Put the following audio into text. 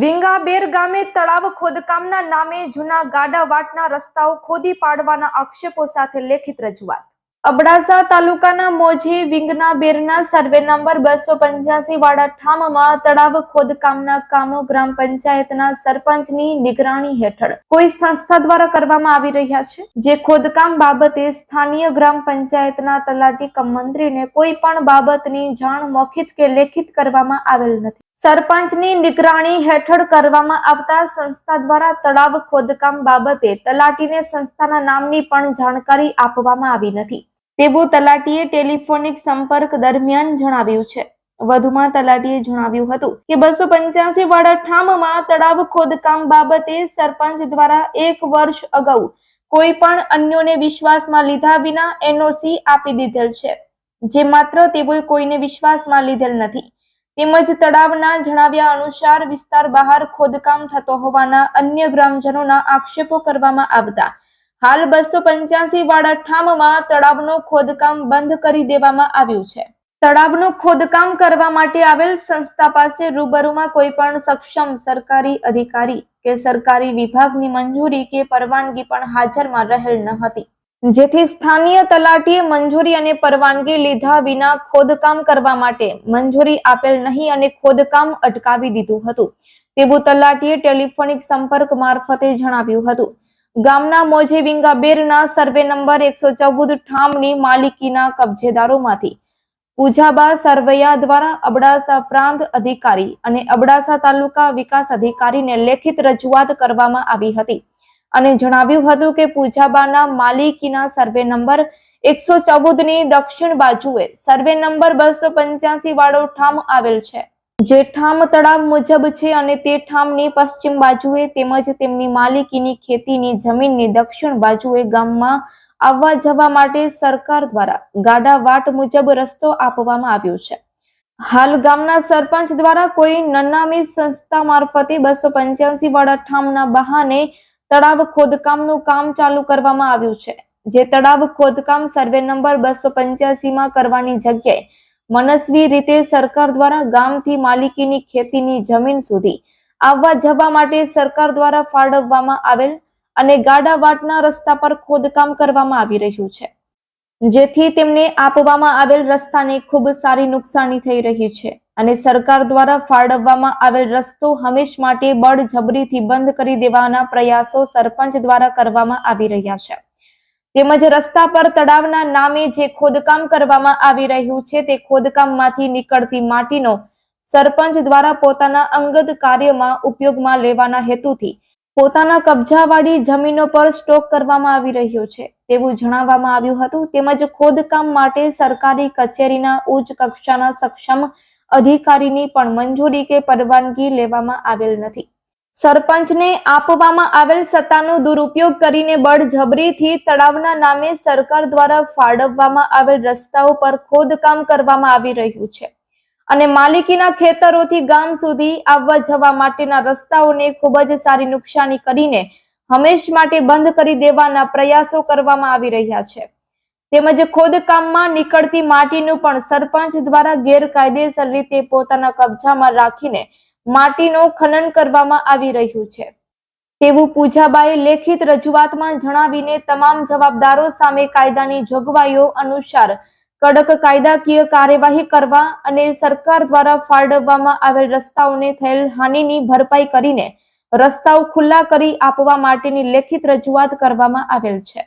વિંગાબેર ગામે તળાવ ખોદકામના નામે જૂના ગાડા વાટના રસ્તાઓ ખોદી પાડવાના આક્ષેપો સાથે લેખિત રજૂઆત. અબડાસા તાલુકાના મોજી વિંગના બેરના સર્વે નંબર બસો પંચ્યાસી વાળા ઠામમાં તળાવ ખોદકામના કામો ગ્રામ પંચાયતના સરપંચની નિગરાણી હેઠળ કોઈ સંસ્થા દ્વારા કરવામાં આવી રહ્યા છે? જે ખોદકામ બાબતે સ્થાનીય ગ્રામ પંચાયતના તલાટી કમ મંત્રીને કોઈ પણ બાબતની જાણ મૌખિત કે લેખિત કરવામાં આવેલ નથી. સરપંચની નિગરાણી હેઠળ કરવામાં આવતા સંસ્થા દ્વારા તળાવ ખોદકામ બાબતે તલાટીને સંસ્થાના નામની પણ જાણકારી આપવામાં આવી નથી. તેવું તલાટીએ ટેલિફોનિક સંપર્ક દરમિયાન જણાવ્યું છે. વધુમાં તલાટીએ જણાવ્યું હતું કે બસો પંચ્યાસી વાળા ઠામમાં તળાવ ખોદકામ બાબતે સરપંચ દ્વારા એક વર્ષ અગાઉ કોઈ પણ અન્યોને વિશ્વાસમાં લીધા વિના એનઓસી આપી દીધેલ છે. જે માત્ર તેઓએ કોઈને વિશ્વાસમાં લીધેલ નથી. તેમજ તળાવના જણાવ્યા અનુસાર વિસ્તાર બહાર ખોદકામ થતો હોવાના અન્ય ગ્રામજનોના આક્ષેપો કરવામાં આવતા. હાલ બસો પંચ્યાસી વાળા ઠામમાં તળાવનું ખોદકામ બંધ કરી દેવામાં આવ્યું છે. તળાવનું ખોદકામ કરવા માટે આવેલ સંસ્થા પાસે રૂબરૂમાં કોઈ પણ સક્ષમ સરકારી અધિકારી કે સરકારી વિભાગની મંજૂરી કે પરવાનગી પણ હાજરમાં રહેલ ન હતી. જેથી સ્થાનીય તલાટીએ મંજૂરી અને પરવાનગી લીધા વિના ખોદકામ કરવા માટે મંજૂરી આપેલ નહીં અને ખોદકામ અટકાવી દીધું હતું. તેવું તલાટીએ ટેલિફોનિક સંપર્ક મારફતે જણાવ્યું હતું. ગામના મોજેવિંગા બેરના સર્વે નંબર એકસો ચૌદ ઠામની માલિકીના કબજેદારોમાંથી પૂજાબા સરવૈયા દ્વારા અબડાસા પ્રાંત અધિકારી અને અબડાસા તાલુકા વિકાસ અધિકારીને લેખિત રજૂઆત કરવામાં આવી હતી. અને જણાવ્યું હતું કે પૂજાબાના માલિકીના સર્વે નંબર એકસો ચૌદની દક્ષિણ બાજુએ સર્વે નંબર બસો પંચ્યાસી વાળો ઠામ આવેલ છે. જે ઠામ તળાવ મુજબ છે અને તે ઠામની પશ્ચિમ બાજુએ તેમજ તેમની માલિકીની ખેતીની જમીનની દક્ષિણ બાજુએ ગામમાં આવવા જવા માટે સરકાર દ્વારા ગાડા વાટ મુજબ રસ્તો આપવામાં આવ્યો છે. હાલ ગામના સરપંચ દ્વારા કોઈ નનામી સંસ્થા મારફતે બસો પંચ્યાસી વાળા ઠામના બહાને તળાવ ખોદકામનું કામ ચાલુ કરવામાં આવ્યું છે. જે તળાવ ખોદકામ સર્વે નંબર બસો પંચ્યાસીમાં કરવાની જગ્યાએ મનસ્વી રીતે સરકાર દ્વારા ગામથી માલિકીની ખેતીની જમીન સુધી આવવા જવા માટે સરકાર દ્વારા ફાળવવામાં આવેલ અને ગાડાવાટના રસ્તા પર ખોદકામ કરવામાં આવી રહ્યું છે. જેથી તેમને આપવામાં આવેલ રસ્તાને ખૂબ સારી નુકસાની થઈ રહી છે અને સરકાર દ્વારા ફાળવવામાં આવેલ રસ્તો હંમેશ માટે બળજબરીથી બંધ કરી દેવાના પ્રયાસો સરપંચ દ્વારા કરવામાં આવી રહ્યા છે. તેમજ રસ્તા પર તળાવના નામે જે ખોદકામ કરવામાં આવી રહ્યું છે તે ખોદકામમાંથી નીકળતી માટીનો સરપંચ દ્વારા પોતાના અંગત કાર્યમાં ઉપયોગમાં લેવાના હેતુથી પોતાના કબજાવાળી જમીનો પર સ્ટોક કરવામાં આવી રહ્યો છે. તેવું જણાવવામાં આવ્યું હતું. તેમજ ખોદકામ માટે સરકારી કચેરીના ઉચ્ચ કક્ષાના સક્ષમ અધિકારીની પણ મંજૂરી કે પરવાનગી લેવામાં આવેલ નથી. સરપંચને આપવામાં આવેલ સત્તાનો દુરુપયોગ કરીને બળજબરીથી તળાવના નામે સરકાર દ્વારા ફાળવવામાં આવેલ રસ્તાઓ પર ખોદકામ કરવામાં આવી રહ્યું છે. અને માલિકીના ખેતરોથી ગામ સુધી આવવા જવા માટેના રસ્તાઓને ખૂબ જ સારી નુકસાની કરીને હંમેશ માટે બંધ કરી દેવાના પ્રયાસો કરવામાં આવી રહ્યા છે. તેમજ ખોદકામમાં નીકળતી માટીનું પણ સરપંચ દ્વારા ગેરકાયદેસર રીતે પોતાના કબજામાં રાખીને માટીનો ખનન કરવામાં આવી રહ્યું છે. તેવું પૂજાબાએ લેખિત રજૂઆતમાં જણાવીને તમામ જવાબદારો સામે કાયદાની જોગવાઈઓ અનુસાર કડક કાયદાકીય કાર્યવાહી કરવા અને સરકાર દ્વારા ફાળવવામાં આવેલ રસ્તાઓને થયેલ હાનિની ભરપાઈ કરીને રસ્તાઓ ખુલ્લા કરી આપવા માટેની લેખિત રજૂઆત કરવામાં આવેલ છે.